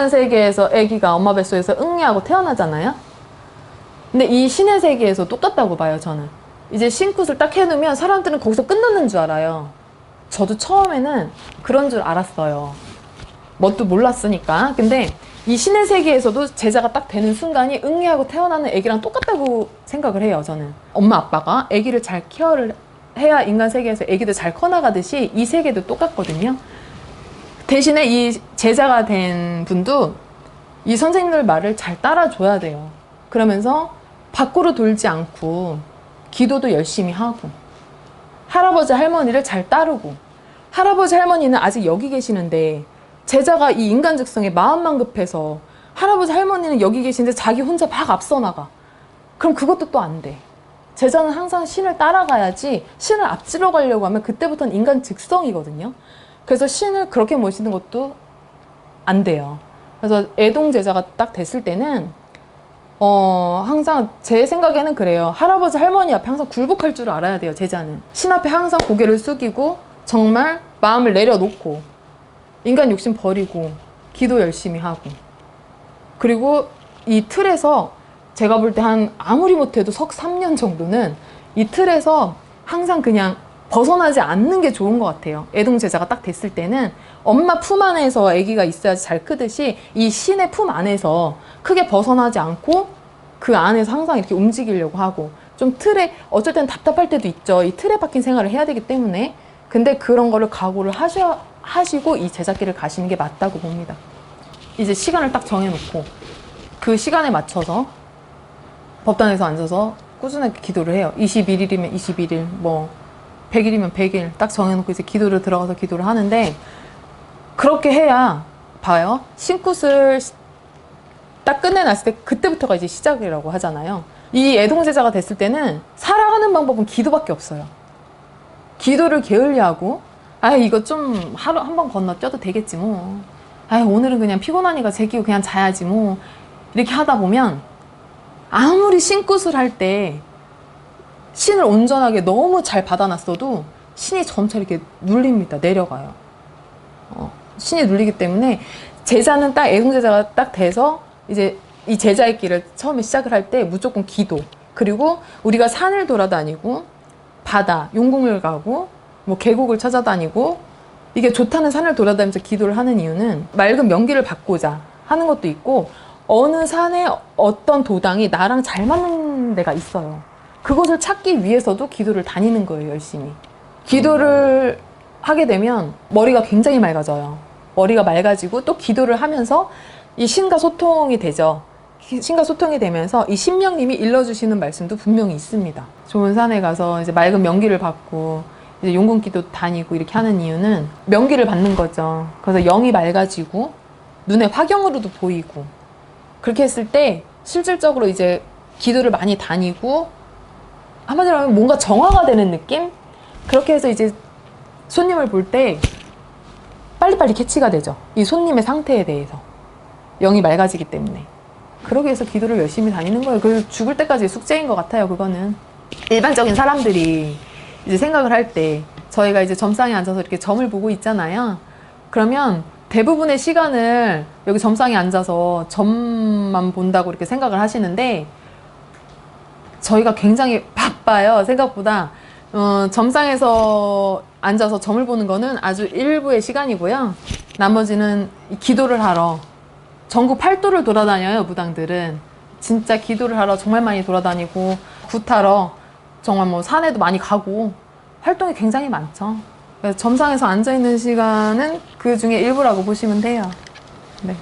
인간 세계에서 아기가 엄마 뱃속에서 응애하고 태어나잖아요. 근데 이 신의 세계에서 똑같다고 봐요, 저는. 이제 신굿을 딱 해놓으면 사람들은 거기서 끝나는 줄 알아요. 저도 처음에는 그런 줄 알았어요. 뭣도 몰랐으니까. 근데 이 신의 세계에서도 제자가 딱 되는 순간이 응애하고 태어나는 아기랑 똑같다고 생각을 해요, 저는. 엄마 아빠가 아기를 잘 케어를 해야 인간 세계에서 아기도 잘 커나가듯이 이 세계도 똑같거든요. 대신에 이 제자가 된 분도 이 선생님들 말을 잘 따라줘야 돼요. 그러면서 밖으로 돌지 않고 기도도 열심히 하고 할아버지 할머니를 잘 따르고 할아버지 할머니는 아직 여기 계시는데 제자가 이 인간 즉성에 마음만 급해서 할아버지 할머니는 여기 계신데 자기 혼자 막 앞서 나가. 그럼 그것도 또 안 돼. 제자는 항상 신을 따라가야지 신을 앞질러 가려고 하면 그때부터는 인간 즉성이거든요. 그래서 신을 그렇게 모시는 것도 안 돼요. 그래서 애동 제자가 딱 됐을 때는 어 항상 제 생각에는 그래요. 할아버지 할머니 앞에 항상 굴복할 줄 알아야 돼요. 제자는 신 앞에 항상 고개를 숙이고 정말 마음을 내려놓고 인간 욕심 버리고 기도 열심히 하고 그리고 이 틀에서 제가 볼 때 한 아무리 못해도 석 3년 정도는 이 틀에서 항상 그냥 벗어나지 않는 게 좋은 것 같아요. 애동 제자가 딱 됐을 때는 엄마 품 안에서 아기가 있어야지 잘 크듯이 이 신의 품 안에서 크게 벗어나지 않고 그 안에서 항상 이렇게 움직이려고 하고 좀 틀에 어쩔 때는 답답할 때도 있죠. 이 틀에 박힌 생활을 해야 되기 때문에 근데 그런 거를 각오를 하셔, 하시고 이 제자길을 가시는 게 맞다고 봅니다. 이제 시간을 딱 정해놓고 그 시간에 맞춰서 법당에서 앉아서 꾸준하게 기도를 해요. 21일이면 21일, 뭐 100일이면 100일 딱 정해놓고 이제 기도를 들어가서 기도를 하는데 그렇게 해야 봐요. 신굿을 시- 딱 끝내놨을 때 그때부터가 이제 시작이라고 하잖아요. 이 애동제자가 됐을 때는 살아가는 방법은 기도밖에 없어요. 기도를 게을리하고 아 이거 좀 하루 한 번 건너뛰어도 되겠지 뭐. 아 오늘은 그냥 피곤하니까 제끼고 그냥 자야지 뭐. 이렇게 하다 보면 아무리 신굿을 할 때 신을 온전하게 너무 잘 받아놨어도 신이 점차 이렇게 눌립니다. 내려가요. 어, 신이 눌리기 때문에 제자는 딱 애동제자가 딱 돼서 이제 이 제자의 길을 처음에 시작을 할 때 무조건 기도 그리고 우리가 산을 돌아다니고 바다 용궁을 가고 뭐 계곡을 찾아다니고 이게 좋다는 산을 돌아다니면서 기도를 하는 이유는 맑은 명기를 받고자 하는 것도 있고 어느 산에 어떤 도당이 나랑 잘 맞는 데가 있어요. 그것을 찾기 위해서도 기도를 다니는 거예요, 열심히. 기도를 하게 되면 머리가 굉장히 맑아져요. 머리가 맑아지고 또 기도를 하면서 이 신과 소통이 되죠. 기- 신과 소통이 되면서 이 신명님이 일러주시는 말씀도 분명히 있습니다. 좋은 산에 가서 이제 맑은 명기를 받고 이제 용궁기도 다니고 이렇게 하는 이유는 명기를 받는 거죠. 그래서 영이 맑아지고 눈에 화경으로도 보이고 그렇게 했을 때 실질적으로 이제 기도를 많이 다니고 한마디로 하면 뭔가 정화가 되는 느낌? 그렇게 해서 이제 손님을 볼 때 빨리빨리 캐치가 되죠. 이 손님의 상태에 대해서. 영이 맑아지기 때문에. 그러기 위해서 기도를 열심히 다니는 거예요. 그 죽을 때까지 숙제인 것 같아요, 그거는. 일반적인 사람들이 이제 생각을 할 때 저희가 이제 점상에 앉아서 이렇게 점을 보고 있잖아요. 그러면 대부분의 시간을 여기 점상에 앉아서 점만 본다고 이렇게 생각을 하시는데 저희가 굉장히 바빠요. 생각보다. 어, 점상에서 앉아서 점을 보는 거는 아주 일부의 시간이고요. 나머지는 이 기도를 하러 전국 팔도를 돌아다녀요, 무당들은. 진짜 기도를 하러 정말 많이 돌아다니고, 굿하러 정말 뭐 산에도 많이 가고, 활동이 굉장히 많죠. 그래서 점상에서 앉아 있는 시간은 그 중에 일부라고 보시면 돼요. 네.